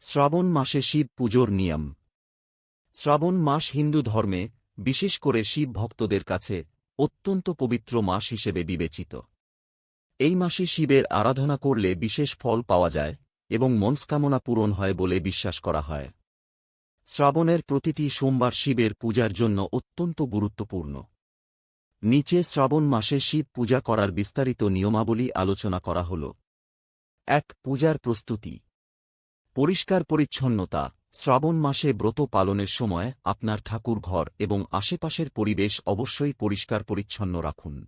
শ্রাবণ মাসে শিব পুজোর নিয়ম। শ্রাবণ মাস হিন্দু ধর্মে, বিশেষ করে শিব ভক্তদের কাছে, অত্যন্ত পবিত্র মাস হিসেবে বিবেচিত। এই মাসে শিবের আরাধনা করলে বিশেষ ফল পাওয়া যায় এবং মনস্কামনা পূরণ হয় বলে বিশ্বাস করা হয়। শ্রাবণের প্রতিটি সোমবার শিবের পূজার জন্য অত্যন্ত গুরুত্বপূর্ণ। নিচে শ্রাবণ মাসে শিব পূজা করার বিস্তারিত নিয়মাবলী আলোচনা করা হল। এক, পূজার প্রস্তুতি। পরিষ্কার পরিচ্ছন্নতা শ্রাবণ মাসে ব্রত পালনের সময় আপনার ঠাকুর ঘর এবং আশেপাশের পরিবেশ অবশ্যই পরিষ্কার পরিচ্ছন্ন রাখুন।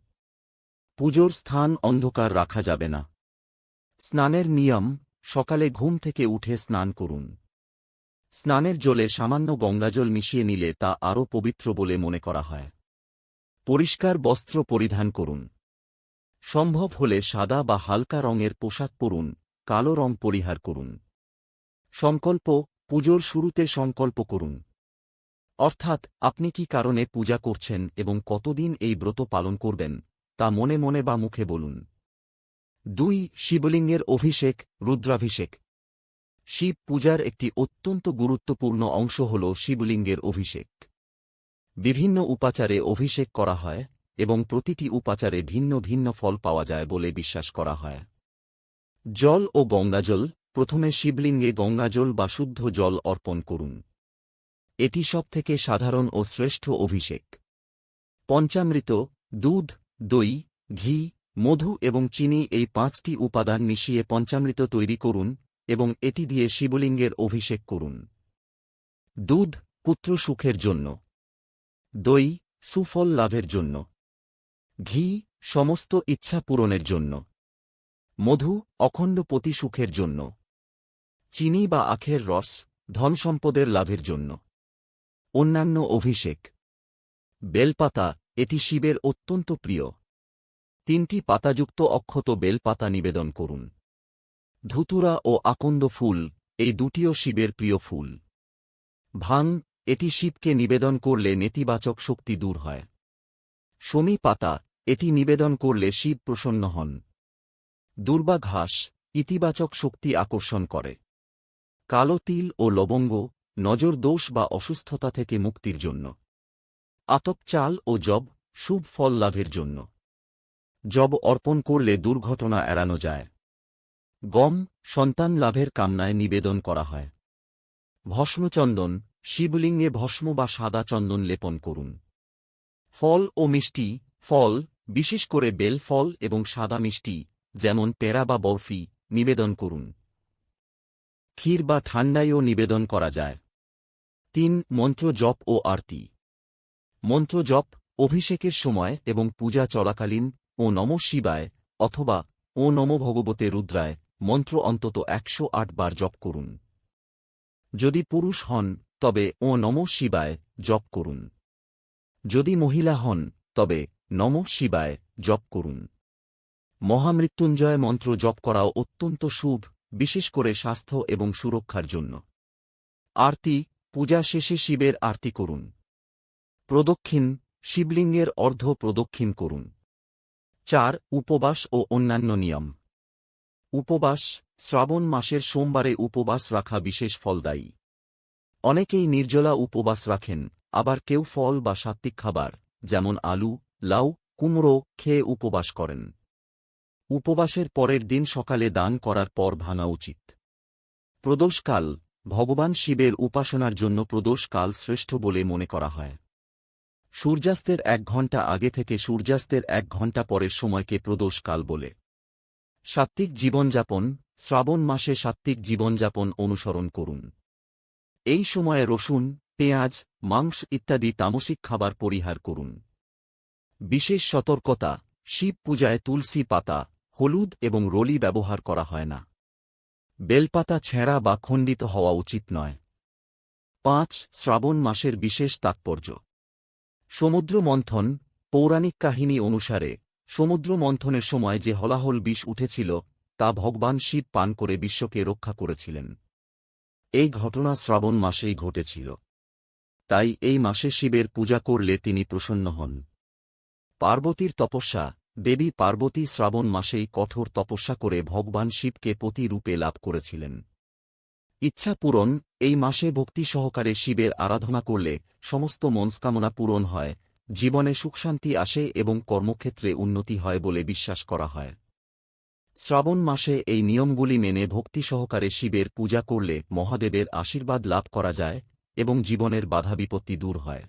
পুজোর স্থান অন্ধকার রাখা যাবে না। স্নানের নিয়ম, সকালে ঘুম থেকে উঠে স্নান করুন। স্নানের জলে সামান্য গঙ্গাজল মিশিয়ে নিলে তা আরও পবিত্র বলে মনে করা হয়। পরিষ্কার বস্ত্র পরিধান করুন। সম্ভব হলে সাদা বা হালকা রঙের পোশাক পরুন, কালো রং পরিহার করুন। সংকল্প, পুজোর শুরুতে সংকল্প করুন। অর্থাৎ, আপনি কি কারণে পূজা করছেন এবং কতদিন এই ব্রত পালন করবেন, তা মনে মনে বা মুখে বলুন। দুই, শিবলিঙ্গের অভিষেক, রুদ্রাভিষেক। শিব পূজার একটি অত্যন্ত গুরুত্বপূর্ণ অংশ হল শিবলিঙ্গের অভিষেক। বিভিন্ন উপাচারে অভিষেক করা হয় এবং প্রতিটি উপাচারে ভিন্ন ভিন্ন ফল পাওয়া যায় বলে বিশ্বাস করা হয়। জল ও গঙ্গাজল প্রথমে শিবলিঙ্গে গঙ্গাজল বা শুদ্ধ জল অর্পণ করুন। এটি সবথেকে সাধারণ ও শ্রেষ্ঠ অভিষেক। পঞ্চামৃত, দুধ, দই, ঘি, মধু এবং চিনি এই পাঁচটি উপাদান মিশিয়ে পঞ্চামৃত তৈরি করুন এবং এটি দিয়ে শিবলিঙ্গের অভিষেক করুন। দুধ, পুত্র সুখের জন্য। দই, সুফল লাভের জন্য। ঘি, সমস্ত ইচ্ছা পূরণের জন্য। মধু, অখণ্ড পতি সুখের জন্য। চিনি বা আখের রস ধনসম্পদের লাভের জন্য। অন্যান্য অভিষেক। বেলপাতা, এটি শিবের অত্যন্ত প্রিয়। তিনটি পাতাযুক্ত অক্ষত বেলপাতা নিবেদন করুন। ধুতুরা ও আকন্দ ফুল, এই দুটিও শিবের প্রিয় ফুল। ভাং, এটি শিবকে নিবেদন করলে নেতিবাচক শক্তি দূর হয়। শমী পাতা, এটি নিবেদন করলে শিব প্রসন্ন হন। দুর্বা ঘাস, ইতিবাচক শক্তি আকর্ষণ করে। কালো তিল ও লবঙ্গ, নজর দোষ বা অসুস্থতা থেকে মুক্তির জন্য। আতপ চাল ও জব শুভ ফল লাভের জন্য। জব অর্পণ করলে দুর্ঘটনা এড়ানো যায়। গম, সন্তান লাভের কামনায় নিবেদন করা হয়। ভস্মচন্দন, শিবলিঙ্গে ভস্ম বা সাদা চন্দন লেপন করুন। ফল ও মিষ্টি, ফল, বিশেষ করে বেল ফল এবং সাদা মিষ্টি, যেমন পেড়া বা বরফি, নিবেদন করুন। ক্ষীর বা ঠান্ডায়ও নিবেদন করা যায়। তিন, মন্ত্র জপ ও আরতি। মন্ত্র জপ, অভিষেকের সময় এবং পূজা চলাকালীন, ও নম শিবায় অথবা ও নম ভগবতে রুদ্রায় মন্ত্র অন্তত একশো আট বার জপ করুন। যদি পুরুষ হন, তবে ও নম শিবায় জপ করুন। যদি মহিলা হন, তবে নম শিবায় জপ করুন। মহামৃত্যুঞ্জয় মন্ত্র জপ করাও অত্যন্ত শুভ বিশেষ করে স্বাস্থ্য এবং সুরক্ষার জন্য। আরতি, পূজা শেষে শিবের আরতি করুন। প্রদক্ষিণ, শিবলিঙ্গের অর্ধ প্রদক্ষিণ করুন। চার, উপবাস ও অন্যান্য নিয়ম। উপবাস, শ্রাবণ মাসের সোমবারে উপবাস রাখা বিশেষ ফলদায়ী। অনেকেই নির্জলা উপবাস রাখেন, আবার কেউ ফল বা সাত্ত্বিক খাবার, যেমন আলু, লাউ, কুমড়ো খেয়ে উপবাস করেন। উপবাসের পরের দিন সকালে দান করার পর ভাঙা উচিত। প্রদোষকাল, ভগবান শিবের উপাসনার জন্য প্রদোষকাল শ্রেষ্ঠ বলে মনে করা হয়। সূর্যাস্তের এক ঘণ্টা আগে থেকে সূর্যাস্তের এক ঘণ্টা পরের সময়কে প্রদোষকাল বলে। সাত্ত্বিক জীবনযাপন, শ্রাবণ মাসে সাত্ত্বিক জীবনযাপন অনুসরণ করুন। এই সময়ে রসুন, পেঁয়াজ, মাংস ইত্যাদি তামসিক খাবার পরিহার করুন। বিশেষ সতর্কতা, শিব পূজায় তুলসী পাতা হলুদ এবং রলি ব্যবহার করা হয় না। বেলপাতা ছেঁড়া বা খণ্ডিত হওয়া উচিত নয়। পাঁচ, শ্রাবণ মাসের বিশেষ তাৎপর্য। সমুদ্র মন্থন, পৌরাণিক কাহিনী অনুসারে, সমুদ্র মন্থনের সময় যে হলাহল বিষ উঠেছিল, তা ভগবান শিব পান করে বিশ্বকে রক্ষা করেছিলেন। এই ঘটনা শ্রাবণ মাসেই ঘটেছিল। তাই এই মাসে শিবের পূজা করলে তিনি প্রসন্ন হন। পার্বতীর তপস্যা দেবী পার্বতী শ্রাবণ মাসেই কঠোর তপস্যা করে ভগবান শিবকে পতি রূপে লাভ করেছিলেন। ইচ্ছা পূরণ, এই মাসে ভক্তি সহকারে শিবের আরাধনা করলে সমস্ত মনস্কামনা পূরণ হয়, জীবনে সুখশান্তি আসে এবং কর্মক্ষেত্রে উন্নতি হয় বলে বিশ্বাস করা হয়। শ্রাবণ মাসে এই নিয়মগুলি মেনে ভক্তি সহকারে শিবের পূজা করলে মহাদেবের আশীর্বাদ লাভ করা যায় এবং জীবনের বাধা বিপত্তি দূর হয়।